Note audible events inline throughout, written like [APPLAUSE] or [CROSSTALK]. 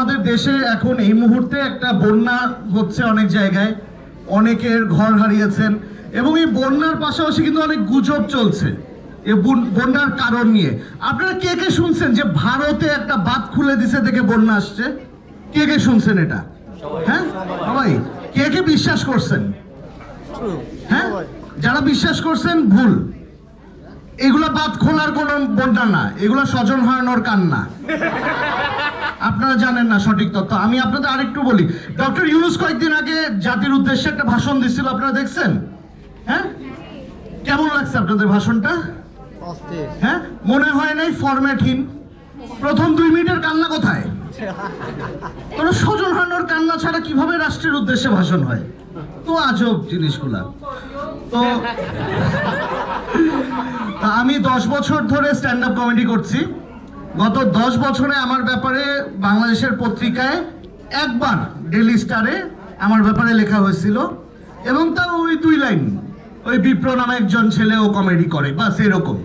আমাদের দেশে এখন এই মুহূর্তে একটা বন্যা হচ্ছে অনেক জায়গায়। অনেকের ঘর হারিয়েছেন এবং এই বন্যার পাশাপাশি কিন্তু অনেক গুজব চলছে বন- বন্যার কারণ নিয়ে। আপনারা কে কে শুনছেন যে ভারতে একটা বাঁধ খুলে দিছে দেখে বন্যা আসছে? কে কে শুনছেন এটা? হ্যাঁ? সবাই। কে কে বিশ্বাস করছেন? হ্যাঁ? যারা বিশ্বাস করছেন ভুল। এগুলো বাদ খোলার কোনো বন্যা না। এগুলো স্বজন হারানোর কান্না। আপনারা জানেন না সঠিক তথ্য। আমি আপনাদের আরেকটু বলি ডক্টর ইউনুস কয়েকদিন আগে জাতির উদ্দেশ্যে একটা ভাষণ দিচ্ছিল আপনারা দেখছেন? হ্যাঁ? কেমন লাগছে আপনাদের ভাষণটা? হ্যাঁ? মনে হয় নাই ফরম্যাটহীন প্রথম দুই মিনিটের কান্না কোথায়? কোনো স্বজন হারানোর কান্না ছাড়া কীভাবে রাষ্ট্রের উদ্দেশ্যে ভাষণ হয়? তো আজব জিনিসগুলা। তো তা আমি দশ বছর ধরে স্ট্যান্ড আপ কমেডি করছি। গত দশ বছরে আমার ব্যাপারে বাংলাদেশের পত্রিকায় একবার ডেলি স্টারে আমার ব্যাপারে লেখা হয়েছিল এবং তাও ওই দুই লাইন, ওই বিপ্র নামে একজন ছেলে ও কমেডি করে, বাস এরকম।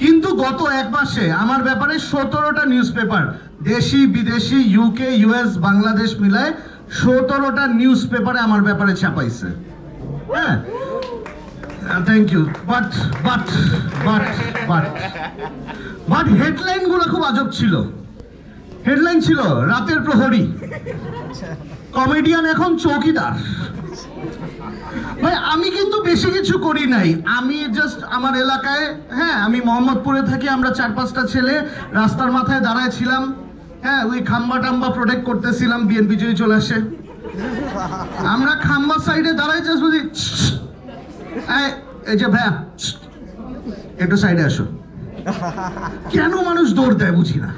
কিন্তু গত এক মাসে আমার ব্যাপারে সতেরোটা নিউজ পেপার দেশি, বিদেশি ইউকে ইউএস বাংলাদেশ মিলায় সতেরোটা নিউজ পেপারে আমার ব্যাপারে ছাপাইছে। হ্যাঁ? Thank you but but but but but হেডলাইনগুলো খুব আজব ছিল। হেডলাইন ছিল রাতের প্রহরী। কমেডিয়ান এখন চৌকিদার। ভাই আমি কিন্তু বেশি কিছু করি নাই। আমি জাস্ট আমার এলাকায় হ্যাঁ আমি মোহাম্মদপুরে থাকি আমরা চার পাঁচটা ছেলে রাস্তার মাথায় দাঁড়ায় ছিলাম হ্যাঁ ওই খাম্বা টাম্বা প্রোটেক্ট করতেছিলাম বিএনপি যদি চলে আসে। আমরা খাম্বা সাইডে দাঁড়াই জাস্ট বুঝি এই, যে ভাইয়া একটু সাইডে আসো। কেন মানুষ দৌড় দেয় বুঝি না?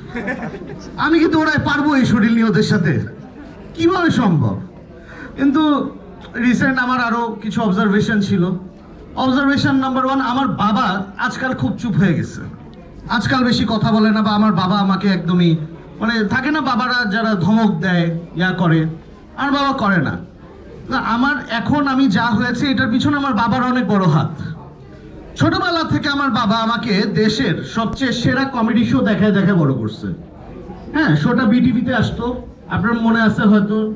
আমি কি দৌড়ায় পারব এই শরীর নিয়ে ওদের সাথে। কীভাবে সম্ভব? কিন্তু রিসেন্ট আমার আরও কিছু অবজারভেশন ছিল। অবজারভেশন নাম্বার ওয়ান আমার বাবা আজকাল খুব চুপ হয়ে গেছে। আজকাল বেশি কথা বলে না বা আমার বাবা আমাকে একদমই মানে থাকে না বাবারা যারা ধমক দেয়, ইয়া করে। আর বাবা করে না, আমার এখন আমি যা হয়েছে, এটার পিছনে আমার বাবার অনেক বড় হাত। ছোটবেলা থেকে আমার বাবা আমাকে দেশের সবচেয়ে সেরা কমেডি শো দেখায় দেখায় বড় করছে। হ্যাঁ শোটা বিটিভিতে আসতো। আপনার মনে আছে হয়তো,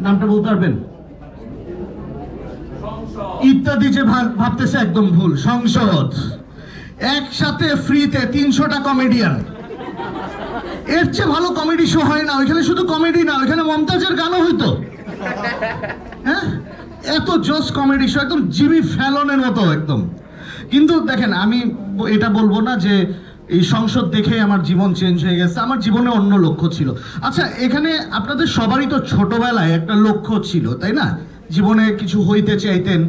নামটা বলতে পারবেন? ইত্যাদি যে ভাব- ভাবতেছে একদম ভুল, সংসদ। একসাথে ফ্রিতে তিনশোটা কমেডিয়ান এর চেয়ে ভালো কমেডি শো হয় না, ওইখানে শুধু কমেডি না, ওইখানে মমতাজের গানও হইতো। হ্যাঁ? এত জোস কমেডি শো একদম জিমি ফ্যালনের মতো, একদম। কিন্তু দেখেন, আমি এটা বলব না যে এই সংসদ দেখে আমার জীবন চেঞ্জ হয়ে গেছে, আমার জীবনে অন্য লক্ষ্য ছিল। আচ্ছা এখানে আপনাদের সবারই তো ছোটবেলায় একটা লক্ষ্য ছিল, তাই না? জীবনে কিছু হইতে চাইতেন,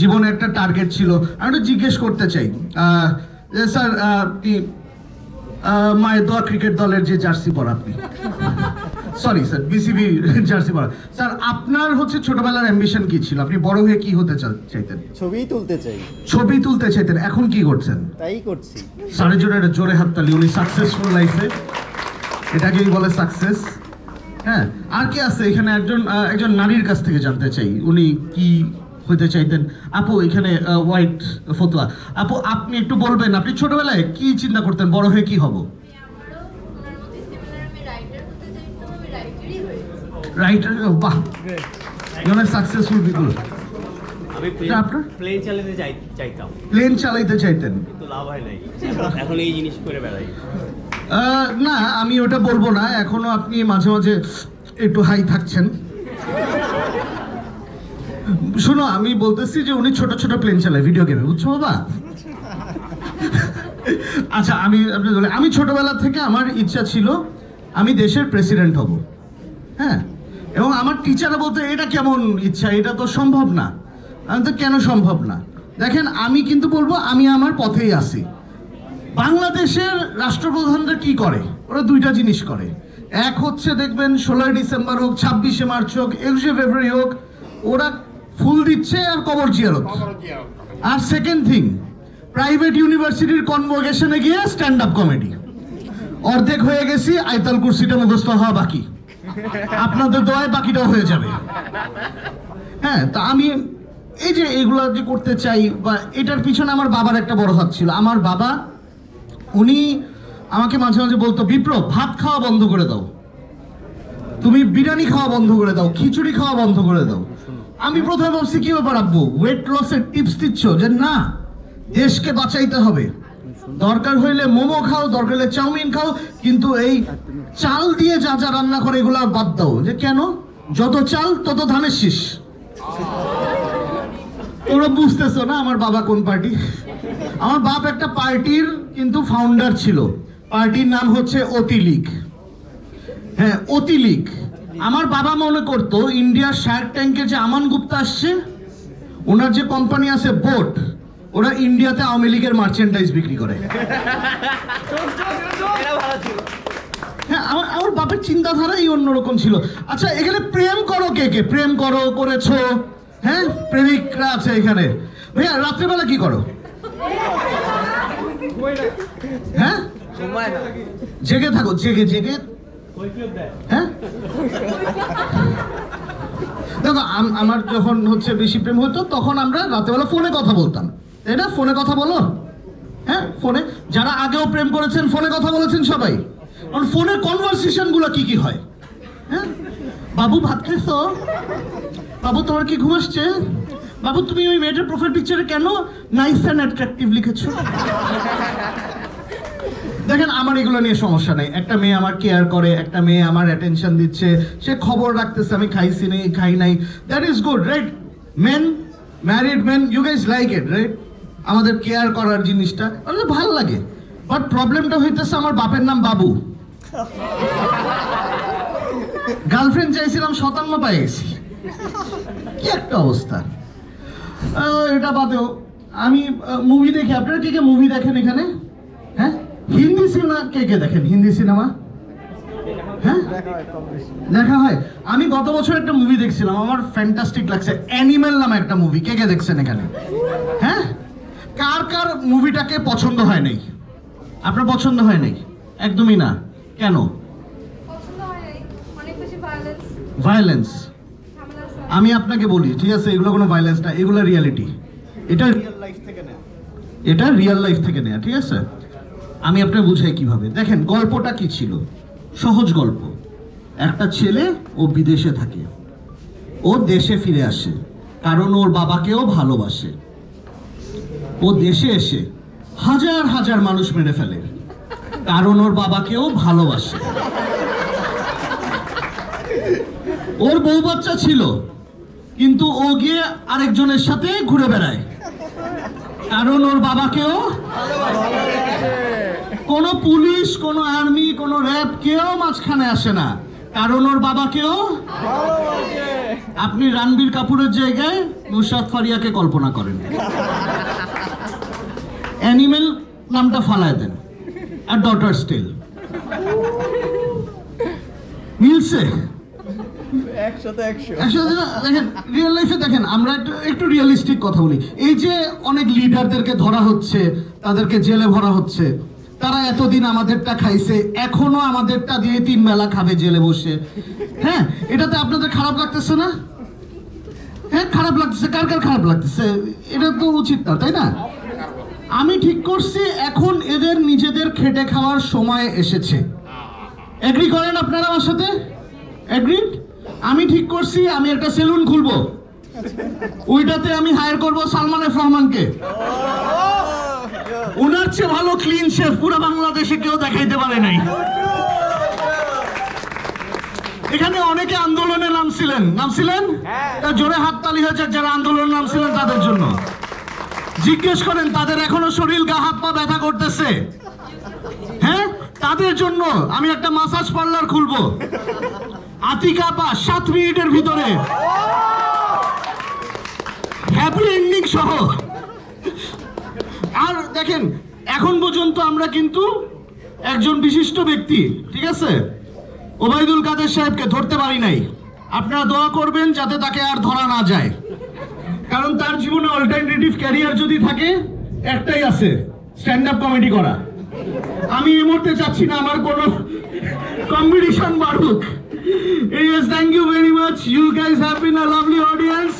জীবনে একটা টার্গেট ছিল। আমি একটু জিজ্ঞেস করতে চাই স্যার আপনি মায়ের দোয়া ক্রিকেট দলের যে জার্সি পর আপনি? সরি স্যার বিসিবি জার্সি পরা স্যার আপনার হচ্ছে ছোটবেলার অ্যাম্বিশন কি ছিল? আপনি বড় হয়ে কি হতে চাইতেন? ছবিই তুলতে চাই। ছবি তুলতে চাইতেন এখন কি করছেন? তাই করছি। স্যারের জন্য একটা জোরে হাততালি উনি সাকসেসফুল লাইফে এটাকেই বলে সাকসেস হ্যাঁ আর কি আছে? এখানে একজন একজন নারীর কাছ থেকে জানতে চাই। উনি কি হতে চাইতেন? আপু এখানে হোয়াইট ফতুয়া। আপু আপনি একটু বলবেন আপনি ছোটবেলায় কি চিন্তা করতেন? বড় হয়ে কি হব? রাইটার বাহ। ইউ সাকসেসফুল পিপল আমি প্লেন চালাতে চাইতাম। প্লেন চালাইতে চাইতেন। কিন্তু লাভ হয় নাই। এখন- এখন এই জিনিস করে বেড়াই। না আমি ওটা বলব না। এখনও আপনি মাঝে মাঝে একটু হাই থাকছেন। শোনো আমি বলতেছি যে উনি ছোট ছোট প্লেন চালায় ভিডিও গেমে বুঝছ বাবা? আচ্ছা আমি আপনি বলি, আমি ছোটবেলা থেকে আমার ইচ্ছা ছিল আমি দেশের প্রেসিডেন্ট হব। হ্যাঁ? এবং আমার টিচাররা বলতো এটা কেমন ইচ্ছা? এটা তো সম্ভব না। আমি তো কেন সম্ভব না? দেখেন আমি কিন্তু বলব আমি আমার পথেই আছি। বাংলাদেশের রাষ্ট্রপ্রধানরা কি করে? ওরা দুইটা জিনিস করে। এক হচ্ছে দেখবেন ষোলোই ডিসেম্বর হোক ছাব্বিশে মার্চ হোক একুশে ফেব্রুয়ারি হোক ওরা ফুল দিচ্ছে আর কবর জিয়ারত। আর সেকেন্ড থিং প্রাইভেট ইউনিভার্সিটির কনভোকেশনে গিয়ে স্ট্যান্ড আপ কমেডি অর্ধেক হয়ে গেছি আইতাল কুর্সিটা মুখস্থ হওয়া বাকি। আপনাদের দোয়ায় বাকিটাও হয়ে যাবে। হ্যাঁ তা আমি এই যে এগুলো যে করতে চাই, বা এটার পিছনে আমার বাবার একটা বড় হাত ছিল। আমার বাবা, উনি আমাকে মাঝে মাঝে বলতো বিপ্র ভাত খাওয়া বন্ধ করে দাও। তুমি বিরিয়ানি খাওয়া বন্ধ করে দাও, খিচুড়ি খাওয়া বন্ধ করে দাও। আমি প্রথমে ভাবছি, কি ব্যাপার আব্বু? ওয়েট লসের টিপস দিচ্ছ যে না, দেশকে বাঁচাইতে হবে। দরকার হইলে মোমো খাও, দরকার হলে চাউমিন খাও, কিন্তু এই চাল দিয়ে যা যা রান্না করে এগুলো বাদ দাও। যে কেন? যত চাল, তত ধানের শীষ। তোমরা বুঝতেছো না আমার বাবা কোন পার্টি? আমার বাপ একটা পার্টির কিন্তু ফাউন্ডার ছিল। পার্টির নাম হচ্ছে অতি লীগ হ্যাঁ অতি লীগ আমার বাবা মনে করতো, ইন্ডিয়ার শার্ক ট্যাঙ্কে যে আমান গুপ্তা আসছে, ওনার যে কোম্পানি আছে বোট, ওরা ইন্ডিয়াতে আওয়ামী লীগের মার্চেন্ডাইজ বিক্রি করে। [LAUGHS] আমার আমার বাপের চিন্তাধারাই অন্যরকম ছিল। আচ্ছা এখানে প্রেম করো কে কে? প্রেম করো, করেছ? হ্যাঁ? প্রেমিকরা আছে এখানে। ভাইয়া, রাত্রেবেলা কি করো? হ্যাঁ? জেগে থাকো, জেগে জেগে। হ্যাঁ? দেখো, আম- আমার যখন হচ্ছে বেশি প্রেম হতো, তখন আমরা রাতেবেলা ফোনে কথা বলতাম। তাই না? ফোনে কথা বলো। হ্যাঁ? ফোনে যারা আগেও প্রেম করেছেন, ফোনে কথা বলেছেন সবাই। কারণ ফোনের কনভারসেশনগুলো কি কি হয়? হ্যাঁ? বাবু ভাত খাইছো বাবু তোমার কি ঘুম আসছে? বাবু, তুমি ওই মেয়েটার প্রোফাইল পিকচারে কেন নাইস অ্যান্ড অ্যাট্রাকটিভ লিখেছো? দেখেন, আমার এগুলো নিয়ে সমস্যা নেই। একটা মেয়ে আমার কেয়ার করে, একটা মেয়ে আমার অ্যাটেনশন দিচ্ছে, সে খবর রাখতেছে, আমি খাইছি নেই, খাই নাই। That is good right men married men you guys like it right আমাদের কেয়ার করার জিনিসটা ভালো লাগে। বাট প্রবলেমটা হইতেছে আমার বাপের নাম বাবু। গার্লফ্রেন্ড চাইছিলাম শতান্ন পাই গেছি কি একটা অবস্থা। এটা বাদেও আমি মুভি দেখি। আপনারা কে কে মুভি দেখেন এখানে? হ্যাঁ? হিন্দি সিনেমা কে কে দেখেন? হিন্দি সিনেমা হ্যাঁ? দেখা হয়। আমি গত বছর একটা মুভি দেখছিলাম। আমার ফ্যান্টাস্টিক লাগছে। অ্যানিমেল নামে একটা মুভি কে কে দেখছেন এখানে? হ্যাঁ? কার কার মুভিটাকে পছন্দ হয় নাই? আপনার পছন্দ হয় নাই? একদমই না। কেন? হয় ভায়োলেন্স আমি আপনাকে বলি ঠিক আছে এগুলো কোনো ভায়োলেন্স না এগুলো রিয়ালিটি এটা রিয়েল লাইফ থেকে নেয়া। এটা রিয়েল লাইফ থেকে নেয়া ঠিক আছে? আমি আপনাকে বুঝাই কীভাবে। দেখেন গল্পটা কি ছিল? সহজ গল্প। একটা ছেলে ও বিদেশে থাকে। ও দেশে ফিরে আসে কারণ ওর বাবাকেও ভালোবাসে। ও দেশে এসে হাজার হাজার মানুষ মেরে ফেলে। কারণ ওর বাবাকেও ভালোবাসে। ওর বউ বাচ্চা ছিল, কিন্তু ও গিয়ে আরেকজনের সাথে ঘুরে বেড়ায়। কারণ ওর বাবাকেও কোনো পুলিশ, কোনো আর্মি, কোনো র্যাব কেউ মাঝখানে আসে না। কারণ ওর বাবাকেও আপনি রণবীর কাপুরের জায়গায় নুসরাত ফারিয়াকে কল্পনা করেন। অ্যানিমেল নামটা ফালায় দেন। আর ডটার স্টিল মিলছে? দেখেন রিয়েল লাইফে দেখেন আমরা একটু একটু রিয়েলিস্টিক কথা বলি। এই যে অনেক লিডারদেরকে ধরা হচ্ছে তাদেরকে জেলে ভরা হচ্ছে তারা এতদিন আমাদেরটা খাইছে এখনও আমাদেরটা দিয়ে তিন বেলা খাবে জেলে বসে। হ্যাঁ এটাতে আপনাদের খারাপ লাগতেছে না? হ্যাঁ খারাপ লাগতেছে কার কার খারাপ লাগতেছে? এটা তো উচিত না তাই না? আমি ঠিক করছি এখন এদের নিজেদের খেটে খাওয়ার সময় এসেছে। এগ্রি করেন আপনারা আমার সাথে? এগ্রিড আমি ঠিক করছি আমি একটা সেলুন খুলবো। ওইটাতে আমি হায়ার করব সালমান এফ রহমানকে। ওনার চেয়ে ভালো ক্লিন শেফ পুরো বাংলাদেশে কেউ দেখাইতে পারে নাই। এখানে অনেকে আন্দোলনে নামছিলেন। নামছিলেন? তা জোরে হাততালি হয়েছে যারা আন্দোলনে নামছিলেন তাদের জন্য। জিজ্ঞেস করেন, তাদের এখনও শরীর গা, হাত, পা ব্যথা করতেছে? হ্যাঁ তাদের জন্য আমি একটা মাসাজ পার্লার খুলবো। আতিকা পা সাত মিনিটের ভিতরে। হ্যাপি এন্ডিং সহ। আর দেখেন, এখন পর্যন্ত আমরা কিন্তু একজন বিশিষ্ট ব্যক্তি, ঠিক আছে? ওবায়দুল কাদের সাহেবকে ধরতে পারি নাই। আপনারা দোয়া করবেন যাতে তাকে আর ধরা না যায়। কারণ তার জীবনে অল্টারনেটিভ ক্যারিয়ার যদি থাকে একটাই আছে স্ট্যান্ড আপ কমেডি করা আমি এই মুহূর্তে চাচ্ছি না আমার কোনো কম্পিটিশন বাড়ুক Yes, thank you very much you guys have been a lovely audience.